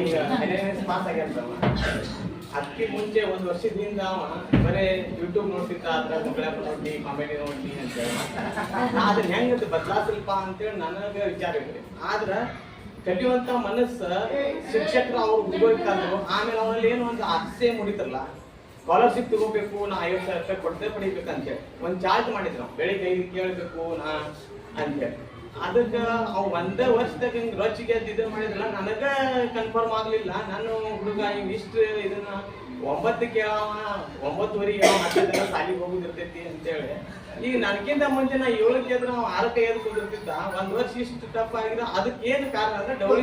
ಈಗ ಅದಕ್ಕೆ ಮುಂಚೆ ಒಂದು ವರ್ಷದಿಂದ ಅವ. ಬರೇ ಯೂಟ್ಯೂಬ್ ನೋಡ್ತಿದ್ದ ಅದ್ರ ಮಕ್ಕಳ ನೋಡಿ ಕಾಮಿಡಿ ನೋಡಿ ಅಂತೇಳಿ ಅದನ್ನ ಹೆಂಗ ಬದಲಾಸಲ್ಪ ಅಂತೇಳಿ ನನಗೆ ವಿಚಾರ ಇದೆ ಆದ್ರ ಕಲಿಯುವಂತ ಮನಸ್ಸ ಶಿಕ್ಷಕರು ಅವ್ರು ಹುಡುಗರು ಆಮೇಲೆ ಅವನಲ್ಲಿ ಏನು ಒಂದು ಆಸೆ ಮುಡಿತಲ್ಲ ಸ್ಕಾಲರ್ಶಿಪ್ ತಗೋಬೇಕು, ನಾ ಐವತ್ತು ಸಾವಿರ ರೂಪಾಯಿ ಕೊಡದೆ ಪಡಿಬೇಕು ಅಂತೇಳಿ ಒಂದು ಚಾರ್ಜ್ ಮಾಡಿದ್ರು, ಬೆಳಿಗ್ಗೆ ಐದು ಕೇಳಬೇಕು ನಾ ಅಂತೇಳಿ ಅದಕ್ಕೆ ಅವ್ ಒಂದೇ ವರ್ಷದಾಗ ಹಿಂಗ್ ರೊಚ್ಚಿಗೆ ಎದ್ದು ಇದು ಮಾಡಿದ್ರಲ್ಲ, ನನಗ ಕನ್ಫರ್ಮ್ ಆಗ್ಲಿಲ್ಲ. ನಾನು ಹುಡುಗ ಇವ್ ಇಷ್ಟು ಇದನ್ನ ಒಂಬತ್ತು ಕೇಳವ ಒಂಬತ್ತುವರೆಗೆ ಹತ್ತಿರ ಸಾಲಿಗೆ ಹೋಗುದಿರ್ತೈತಿ ಅಂತೇಳಿ. ಈಗ ನನಗಿಂತ ಮುಂಚೆ ನಾ ಏಳಕ್ಕೆ ಎದ್ರೆ ನಾವು ಆರಕ್ಕೆ ಎದ್ದು ಕುದಿರ್ತಿದ್ದ ಒಂದ್ ವರ್ಷ ಇಷ್ಟು ಟಫ್ ಆಗಿದ್ರ ಅದಕ್ಕೆ ಏನು ಕಾರಣ ಅಂದ್ರೆ ಡೌಲಿ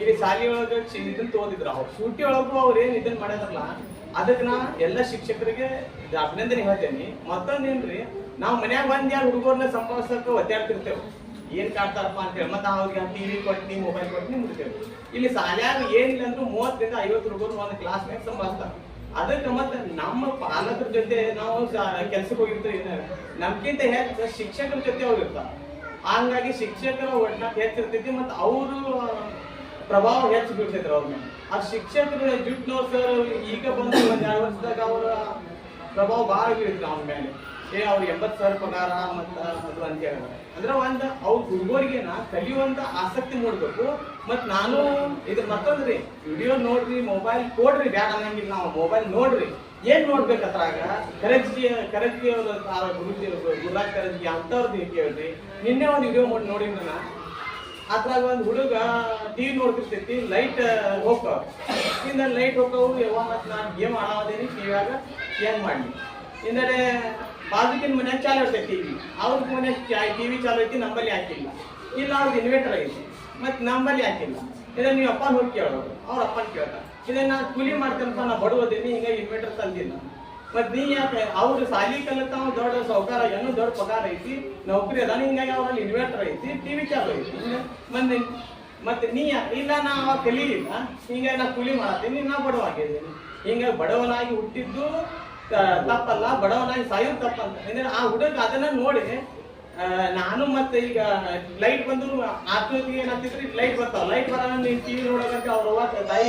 ಇಲ್ಲಿ ಸಾಲಿ ಒಳಗೆ ಇದನ್ನ ತೋದಿದ್ರು. ಅವ್ರು ಸೂಟಿ ಒಳಗೂ ಅವ್ರ ಏನ್ ಇದನ್ನ ಮಾಡ್ಯಾರಲ್ಲ ಅದಕ್ಕೆ ನಾ ಎಲ್ಲ ಶಿಕ್ಷಕರಿಗೆ ಅಭಿನಂದನೆ ಹೇಳ್ತೇನೆ. ಮತ್ತೊಂದೇನ್ರಿ ನಾವು ಮನ್ಯಾಗ ಬಂದ್ ಯಾರು ಹುಡುಗರ್ನ ಸಂಭಾಳಿಸಕ್ಕೆ ಒದ್ದಾಡ್ತಿರ್ತೇವೆ ಏನ್ ಕಾಡ್ತಾರಪ್ಪ ಅಂತೇಳಿ ಮತ್ತೆ ಅವ್ರಿಗೆ ಟಿವಿ ಕೊಟ್ಟಿ ಮೊಬೈಲ್ ಕೊಟ್ಟಿ ಮುಡ್ತೇವೆ ಇಲ್ಲಿ ಸಾಲ್ಯಾಗ ಏನಿಲ್ಲ ಅಂದ್ರೂ ಮೂವತ್ತರಿಂದ ಐವತ್ತು ರೂಪಾಯಿ ಒಂದು ಕ್ಲಾಸ್ ಮೇಲೆ ಸಂಭಾಳಿಸ್ತಾರ. ಅದಕ್ಕೆ ಮತ್ತೆ ನಮ್ಮ ಪಾಲಕರ ಜೊತೆ ನಾವು ಕೆಲ್ಸಕ್ಕೆ ಹೋಗಿರ್ತೀವಿ ನಮ್ಗಿಂತ ಹೆಚ್ಚು ಶಿಕ್ಷಕರ ಜೊತೆ ಹೋಗಿರ್ತಾರೆ ಹಂಗಾಗಿ ಶಿಕ್ಷಕರ ಒಟ್ಟಾಗ ಹೆಚ್ಚಿರ್ತೈತಿ ಮತ್ತೆ ಅವರು ಪ್ರಭಾವ ಹೆಚ್ಚು ಬೀಳ್ತೈತ್ರಿ ಅವ್ರ ಆ ಶಿಕ್ಷಕರ ಜುಟ್ಟು ಸರ್ ಈಗ ಬಂದು ಒಂದ್ ಎರಡು ವರ್ಷದಾಗ ಅವರ ಪ್ರಭಾವ ಭಾಳ ಬೀಳ್ತೈತಿ ಅವ್ನ ಮೇಲೆ. ಏ, ಅವ್ರು ಎಂಬತ್ತು ಸಾವಿರ ಪಗಾರ ಮತ್ತು ಅದು ಅಂತ ಹೇಳಿದ್ರೆ ಅಂದ್ರೆ ಒಂದು ಅವ್ರ ಹುಡುಗರಿಗೆನ ಕಲಿಯುವಂತ ಆಸಕ್ತಿ ಮೂಡ್ಬೇಕು. ಮತ್ತು ನಾನು ಇದು ಮತ್ತೊಂದ್ರಿ ವಿಡಿಯೋ ನೋಡ್ರಿ ಮೊಬೈಲ್ ಕೊಡ್ರಿ, ಬ್ಯಾಡ ಅನ್ನಂಗಿಲ್ಲ ನಾವು ಮೊಬೈಲ್ ನೋಡ್ರಿ. ಏನ್ ನೋಡ್ಬೇಕು ಅದ್ರಾಗ? ಕರಜ್ಜಿ ಕರಜ್ಜಿ ಅವ್ರ ಗುರುಜಿ ಗುರುರಾಜ್ ಕರಜ್ಜಿ ಅಂತವ್ರದ್ದು ಕೇಳ್ರಿ? ನಿನ್ನೆ ಒಂದು ವಿಡಿಯೋ ಮಾಡಿ ನೋಡಿ ನಾನು ಅದ್ರಾಗ ಒಂದು ಹುಡುಗ ಟಿವಿ ನೋಡ್ತಿರ್ತೈತಿ ಲೈಟ್ ಹೋಗ್ತಾವ ಇಂದ ಲೈಟ್ ಹೋಗವು ಯಾವ ಮತ್ತೆ ನಾನು ಗೇಮ್ ಆಡೋದೇನಿ ಇವಾಗ ಏನ್ ಮಾಡಿ ಇಂದರೆ ಬಾಜುಕಿನ ಮನ್ಯಾಗ ಚಾಲು ಇರ್ತೈತಿ ಟಿವಿ ಅವ್ರ ಮನ್ಯಾಗ ಟಿವಿ ಚಾಲು ಐತಿ, ನಂಬಲ್ಲಿ ಹಾಕಿಲ್ಲ. ಇಲ್ಲ ಅವ್ರದ್ದು ಇನ್ವೇಟರ್ ಐತಿ. ಮತ್ತೆ ನಂಬಲ್ಲಿ ಹಾಕಿಲ್ಲ. ಇದನ್ನು ನೀವು ಅಪ್ಪನ ಹೋಗಿ ಕೇಳೋದು. ಅವ್ರ ಅಪ್ಪನ ಕೇಳ್ತಾರೆ. ಇದನ್ನ ನಾನು ಕೂಲಿ ಮಾಡ್ತೇನಪ್ಪ ನಾ ಬಡವದೇನಿ, ಹಿಂಗೆ ಇನ್ವೇಟರ್ ತಂದಿಲ್ಲ. ಮತ್ತು ನೀ ಯಾಕೆ, ಅವ್ರ ಸಾಲಿ ಕಲಿತ ದೊಡ್ಡ ಸೌಕಾರ, ಏನೋ ದೊಡ್ಡ ಪಗಾರ ಐತಿ. ನೌಕರಿ ಅದಾನ, ಹಿಂಗಾಗಿ ಅವ್ರಲ್ಲಿ ಇನ್ವೇಟರ್ ಐತಿ ಟಿವಿ ಚಾಲು ಐತಿ. ಮತ್ತೆ ಮತ್ತೆ ನೀ ಇಲ್ಲ, ನಾ ಅವಾಗ ಕಲೀಲಿಲ್ಲ. ಹಿಂಗಾಗಿ ನಾ ಕೂಲಿ ಮಾಡತ್ತೀನಿ, ನಾ ಬಡವಾಗಿದ್ದೀನಿ ಹಿಂಗಾಗಿ ಬಡವನಾಗಿ ಹುಟ್ಟಿದ್ದು ತಪ್ಪಲ್ಲ, ಬಡವನಾಗಿ ಸಾಯೋದು ತಪ್ಪಂತ. ಅಂದ್ರೆ ಆ ಹುಡುಗ ಅದನ್ನ ನೋಡಿ ನಾನು ಮತ್ತೆ ಈಗ ಲೈಟ್ ಬಂದ್ರು ಆತ್ಮಹತ್ಯೆ ಏನಾಗ್ತಿದ್ರಿ ಲೈಟ್ ಬರ್ತಾವ. ಲೈಟ್ ಬರ ನೀನ್ ಟಿವಿ ನೋಡಕಂತ ಅವ್ರ ತಾಯಿ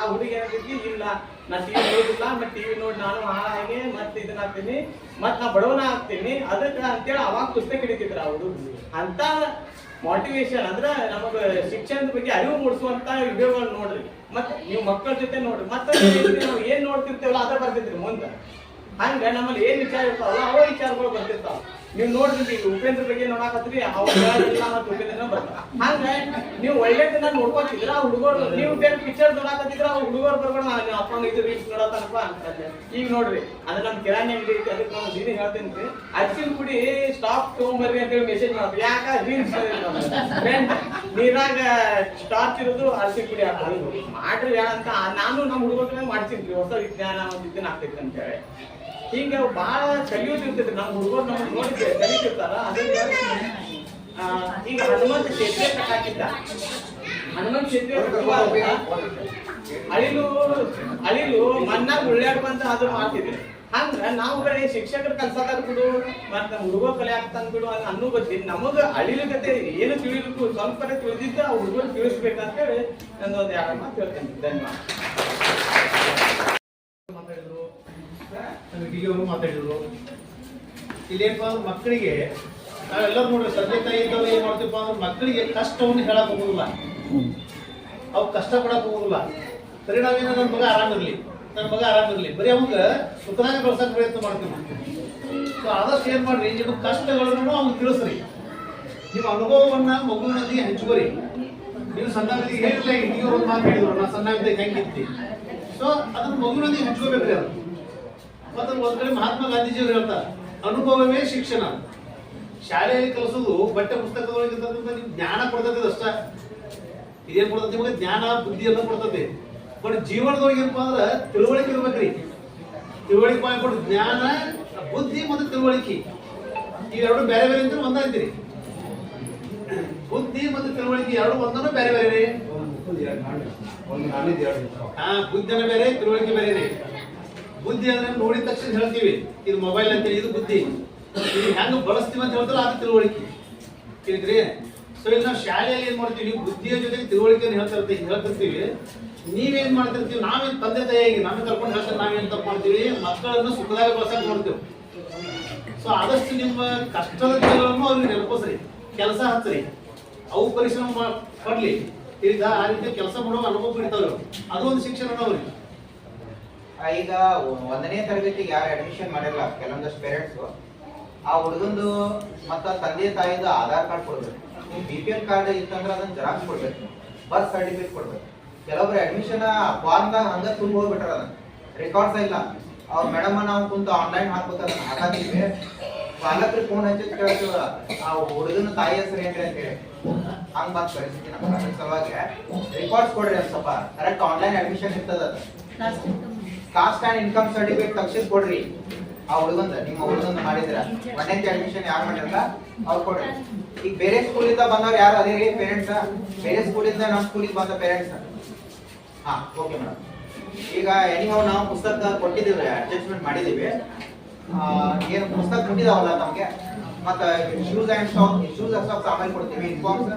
ಆ ಹುಡುಗಿ ಏನಂತಿದ್ವಿ ಇಲ್ಲ, ನಾ ಟಿವಿ ನೋಡಿಲ್ಲ ಮತ್ತೆ ಟಿವಿ ನೋಡಿ ನಾನು ಹಾಳಾಗಿ ಮತ್ತೆ ಇದನ್ನ ಹಾಕ್ತೀನಿ ಮತ್ತೆ ನಾ ಬಡವನ ಆಗ್ತೀನಿ ಅದಕ್ಕೆ ಅಂತೇಳಿ ಅವಾಗ ಪುಸ್ತಕ ಹಿಡಿತಿದ್ರ ಆ ಹುಡುಗ ಅಂತ ಮೋಟಿವೇಶನ್ ಅಂದ್ರೆ ನಮಗ ಶಿಕ್ಷಣದ ಬಗ್ಗೆ ಅರಿವು ಮೂಡಿಸುವಂತ ವಿಡಿಯೋಗಳು ನೋಡ್ರಿ. ಮತ್ತೆ ನೀವು ಮಕ್ಕಳ ಜೊತೆ ನೋಡ್ರಿ. ಮತ್ತೆ ನಾವು ಏನ್ ನೋಡ್ತಿರ್ತೇವಲ್ಲ ಅದ ಬರ್ತಿದ್ರಿ ಮುಂದೆ. ಹಂಗ ನಮ್ಮಲ್ಲಿ ಏನ್ ವಿಚಾರ ಇರ್ತಾವಲ್ಲ ಅವ ವಿಚಾರಗಳು ಬರ್ತಿರ್ತಾವ. ನೀವು ನೋಡ್ರಿ ಉಪೇಂದ್ರ ಬಗ್ಗೆ ನೋಡಾಕತ್ರಿ ಬರ್ತಾವ ಹಂಗ ನೀವು ಒಳ್ಳೇದನ್ನ ನೋಡ್ಕೊತಿದ್ರ ಆ ಹುಡುಗರು, ನೀವು ಬೇರೆ ಪಿಕ್ಚರ್ ನೋಡಾಕತ್ತಿದ್ರ ಆ ಹುಡುಗರು ಬರ್ಬೇಡ ನಾನು ಅಪ್ಪನ ಇದು ರೀಲ್ಸ್ ನೋಡತ್ತಾನಪ್ಪ ಅಂತ ಈಗ ನೋಡ್ರಿ, ಅದು ನಮ್ ಕಿರಾಣಿ ಅಂಗಡಿ ಐತಿ ಅದಕ್ಕೆ ನಾವು ಹೇಳ್ತೀನಿ ಹೇಳ್ತೇನೆ ಅಚ್ಚಿನ ಕುಡಿ ಸ್ಟಾಪ್ ತಗೊಂಬರ್ರಿ ಅಂತ ಹೇಳಿ ಮೆಸೇಜ್ ಮಾಡ್ತೀವಿ ಯಾಕ ರೀಲ್ಸ್ ನೀರಾಗ ಸ್ಟಾರ್ಚ್ ಇರೋದು ಅರ್ಚಿನ ಕುಡಿ ಅದು ಮಾಡ್ರಿ ಅಂತ. ನಾನು ನಮ್ಮ ಹುಡುಗರ ಮಾಡ್ತೀನಿ ಹೊಸ ವಿಜ್ಞಾನ ಒಂದು ಇದನ್ನ ಆಗ್ತೈತಿ ಅಂತ ಹೇಳಿ ಹಿಂಗ ಬಾಳ ಕಲಿಯೋದು ಇರ್ತೈತಿ. ನಮ್ಮ ಹುಡುಗರು ನಮ್ಮ ನೋಡಿದ್ರೆ ಕಲಿತಿರ್ತಾರ ಅದನ್ನ ಈಗ ಹನುಮಂತ ಸೇತುವೆ ಕಟ್ಟಾಕಿದ್ದ ಹನುಮಂತ ಕಟ್ಟುವಾಗ ಅಳಿಲು ಅಳಿಲು ಮಣ್ಣಾಗ ಉಳ್ಳಾಡ್ಬಂತ ಅದು ಅಂದ್ರೆ ನಾವು ಬರೀ ಶಿಕ್ಷಕರ ಕಲ್ಸದಾರ ಬಿಡು, ಮತ್ತ ಹುಡುಗರು ಕಲೆ ಆಗ್ತಾನ ಬಿಡು ಅಂತ ಅನ್ನೋ ನಮಗ ಅಳಿಲು ಕತೆ ಏನು ತಿಳಿಬೇಕು, ಸ್ವಲ್ಪ ತಿಳಿದಿದ್ದ ಆ ಹುಡುಗರು ತಿಳಿಸ್ಬೇಕಂತೇಳಿ ನಂದೊಂದು ಎರಡು ಮಾತು ಹೇಳ್ತೇನೆ ಧನ್ಯವಾದ. ಅವರು ಮಾತಾಡಿದ್ರು. ಇಲ್ಲೇನಪ್ಪ ಅಂದ್ರೆ ಮಕ್ಕಳಿಗೆ ನಾವೆಲ್ಲರೂ ನೋಡ್ರಿ ತಂದೆ ತಾಯಿ ಇದ್ದವ್ರು ಏನ್ ಮಾಡ್ತೀವಪ್ಪ ಅಂದ್ರೆ ಮಕ್ಕಳಿಗೆ ಕಷ್ಟವನ್ನು ಹೇಳಕ್ ಹೋಗುದಿಲ್ಲ. ಅವ್ ಕಷ್ಟ ಪಡಕ್ ಹೋಗುದಿಲ್ಲ. ಪರಿಣಾಮ ಏನು ನನ್ನ ಮಗ ಆರಾಮಿರ್ಲಿ ನನ್ನ ಮಗ ಆರಾಮಿರ್ಲಿ ಬರೀ ಅವಂಗ ಸುಖದಾಗ ಬೆಳ್ಸಕ್ ಪ್ರಯತ್ನ ಮಾಡ್ತೀವಿ ಸೊ, ಆದಷ್ಟು ಏನ್ ಮಾಡ್ರಿ ನಿಮ್ಮ ಕಷ್ಟಗಳನ್ನು ಅವ್ನು ತಿಳಿಸ್ರಿ. ನಿಮ್ಮ ಅನುಭವವನ್ನ ಮಗುವಿನೊಂದಿಗೆ ಹಂಚ್ಕೋರಿ. ನೀವು ಸಣ್ಣ ಈಗ ಮಾತಾಡಿದ್ರು ಮಾತು ಹೇಳಿದ್ರು, ನಾ ಸಣ್ಣ ಹೆಂಗಿತ್ತಿ ಸೊ, ಅದನ್ನ ಮಗುವಿನೊಂದಿಗೆ ಹಂಚ್ಕೋಬೇಕ್ರಿ ಅದು ಮತ್ತೆ ಒಂದ್ ಕಡೆ ಮಹಾತ್ಮ ಗಾಂಧೀಜಿಯವರು ಹೇಳ್ತಾರೆ ಅನುಭವವೇ ಶಿಕ್ಷಣ. ಶಾಲೆಯಲ್ಲಿ ಕಲಿಸೋದು ಬಟ್ಟೆ ಪುಸ್ತಕಗಳಿಗಿಂತ ನಿಮ್ಗೆ ಜ್ಞಾನ ಕೊಡ್ತದೆ ಅಷ್ಟೇ. ಇದೇನ್ ಕೊಡ್ತದೆ ನಿಮಗೆ? ಜ್ಞಾನ ಬುದ್ಧಿಯನ್ನು ಕೊಡ್ತದೆ. ಬಟ್ ಜೀವನದೊಳಗೆ ಏನಪ್ಪಾ ಅಂದ್ರೆ ತಿಳುವಳಿಕೆ ಇರ್ಬೇಕ್ರಿ. ತಿಳುವಳಿಕೆ ಮಾಡ್ಕೊಡು ಜ್ಞಾನ ಬುದ್ಧಿ ಮತ್ತು ತಿಳುವಳಿಕೆ. ಇವೆರಡು ಬೇರೆ ಬೇರೆ ಅಂತ ಒಂದಾಯ್ತಿರಿ ಬುದ್ಧಿ ಮತ್ತು ತಿಳುವಳಿಕೆ ಎರಡು ಒಂದನ್ನು ಬೇರೆ ಬೇರೆ ಹಾ ಬುದ್ಧಿನ ಬೇರೆ ತಿಳುವಳಿಕೆ ಬೇರೆ ರೀ ಬುದ್ಧಿ ಅಂದ್ರೆ ನೋಡಿದ ತಕ್ಷಣ ಹೇಳ್ತೀವಿ. ಇದು ಮೊಬೈಲ್ ಅಂತೇಳಿ ಇದು ಬುದ್ಧಿ. ಇದು ಹೆಂಗ್ ಬಳಸ್ತೀವಿ ಅಂತ ಹೇಳ್ತಾರೆ ಅದು ತಿಳುವಳಿಕೆ. ಕೇಳಿದ್ರಿ? ಸೊ ಇಲ್ಲಿ ನಾವು ಶಾಲೆಯಲ್ಲಿ ಏನ್ ಮಾಡ್ತೀವಿ? ಬುದ್ಧಿಯ ಜೊತೆಗೆ ತಿಳುವಳಿಕೆಯನ್ನು ಹೇಳ್ತಿರ್ತೀವಿ ಹೇಳ್ತಿರ್ತೀವಿ. ನೀವೇನ್ ಮಾಡ್ತಿರ್ತೀವಿ? ನಾವೇನ್ ತಂದೆ ತಾಯಿಗೆ ನಮ್ಮ ಕರ್ಕೊಂಡು ಹೇಳ್ತಾರೆ, ನಾವೇನ್ ತಪ್ಪು ಮಾಡ್ತೀವಿ? ಮಕ್ಕಳನ್ನು ಸುಖದಾಗ ಬಳಸಕ್ ನೋಡ್ತೀವಿ ಸೊ ಆದಷ್ಟು ನಿಮ್ಮ ಕಷ್ಟದ ದಿನಗಳನ್ನು ಅವ್ರಿಗೆ ನೆನಪಿಸ್ರಿ. ಕೆಲಸ ಹತ್ತಿರಿ ಅವು ಪರಿಶ್ರಮ ಪಡ್ಲಿ. ಈಗ ಆ ರೀತಿ ಕೆಲಸ ಮಾಡೋ ಅನುಭವ ಅವ್ರು. ಅದು ಒಂದು ಶಿಕ್ಷಣ ಅವ್ರಿಗೆ ಈಗ ಒಂದನೇ ತರಗತಿಗೆ ಯಾರು ಅಡ್ಮಿಷನ್ ಮಾಡಿರಲ್ಲ ಕೆಲವೊಂದಷ್ಟು ಪೇರೆಂಟ್ಸ್ ಆ ಹುಡುಗಂದು ಮತ್ತ ತಂದೆ ತಾಯಿದು ಆಧಾರ್ ಕಾರ್ಡ್ ಕೊಡ್ಬೇಕು. ಬಿ ಪಿ ಎಲ್ ಕಾರ್ಡ್ ಇತ್ತಂದ್ರೆ ಅದನ್ನ ಜೆರಾಕ್ಸ್ ಕೊಡ್ಬೇಕು. ಬರ್ತ್ ಸರ್ಟಿಫಿಕೇಟ್ ಕೊಡ್ಬೇಕು. ಕೆಲವೊಬ್ರು ಅಡ್ಮಿಷನ್ ಫಾರ್ಮ್ದಾಗ ಹಂಗ ತುಂಬ ಹೋಗ್ಬಿಟ್ರ ಅದನ್ನ. ರೆಕಾರ್ಡ್ಸ್ ಇಲ್ಲ. ಅವ್ರ ಮೇಡಮ್ ನಾವು ಕುಂತು ಆನ್ಲೈನ್ ಹಾಕ್ಬೇಕು ಹಾಕಿದ್ವಿ ಪಾಲಕರು ಫೋನ್ ಹಚ್ಚಿ ಕೇಳ್ತೀವ ಆ ಹುಡುಗನ ತಾಯಿ ಹೆಸರು ಏನ್ರಿ ಅಂತ ಹೇಳಿ. ಹಂಗ್ ಬಂದ್ ಪರಿಸ್ಥಿತಿ ನಮ್ಮ ಸಲುವಾಗಿ. ರೆಕಾರ್ಡ್ಸ್ ಕೊಡ್ರಿ ಸ್ವಲ್ಪ. ಕರೆಕ್ಟ್ ಆನ್ಲೈನ್ ಅಡ್ಮಿಷನ್ ಇರ್ತದ ಕಾಸ್ಟ್ ಅಂಡ್ ಇನ್ಕಮ್ ಸರ್ಟಿಫಿಕೇಟ್ ತಕ್ಷಣ ಕೊಡ್ರಿ. ಆ ಹುಡುಗಂದ ನಿಮ್ಮ ಹುಡುಗಂದ ಮಾಡಿದ್ರ. ಮನೆಗೆ ಅಡ್ಮಿಷನ್ ಯಾರು ಮಾಡಿರಲ್ಲ ಅವ್ರು ಕೊಡ್ರಿ. ಈಗ ಬೇರೆ ಸ್ಕೂಲಿಂದ ಬಂದವ್ರು ಯಾರು? ಅದೇ ರೀ ಪೇರೆಂಟ್ಸ್ ಬೇರೆ ಸ್ಕೂಲಿಂದ ನಮ್ಮ ಸ್ಕೂಲಿಗೆ ಬಂದ ಪೇರೆಂಟ್ಸ್ ಹಾ ಓಕೆ ಮೇಡಮ್ ಈಗ ಎನಿಹೌ ನಾವು ಪುಸ್ತಕ ಕೊಟ್ಟಿದ್ದೀವಿ ಅಡ್ಜಸ್ಟ್ಮೆಂಟ್ ಮಾಡಿದ್ದೀವಿ. ಏನು ಪುಸ್ತಕ ಕೊಟ್ಟಿದಾವಲ್ಲ ನಮಗೆ ಮತ್ತೆ shoes and stock shoes and stocks ಆಮೇಲೆ ಕೊಡ್ತೀವಿ ಇನ್ಫಾರ್ಮ್ಸ್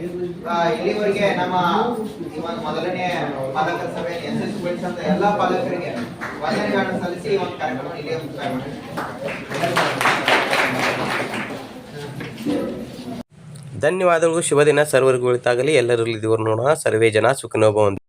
ಇಲ್ಲಿವರೆಗೆ ನಮ್ಮ ಈ ಒಂದು ಮೊದಲನೇ ಪಾಲಕರ ಸಭೆ ಎಸ್ ಎಸ್ ಅಂತ ಎಲ್ಲಾ ಪಾಲಕರಿಗೆ ವಂದನೆಗಳನ್ನು ಸಲ್ಲಿಸಿ ಈ ಒಂದು ಕಾರ್ಯಕ್ರಮ ಇಲ್ಲಿಗೆ ಮುಕ್ತಾಯ ಧನ್ಯವಾದಗಳು. ಶುಭ ದಿನ. ಸರ್ವರಿಗೂ ಉಳಿತಾಗಲಿ ಎಲ್ಲರಲ್ಲಿ ದೇವರು ನೋಡೋಣ. ಸರ್ವೇ ಜನ ಸುಖನೋಭವಂತು.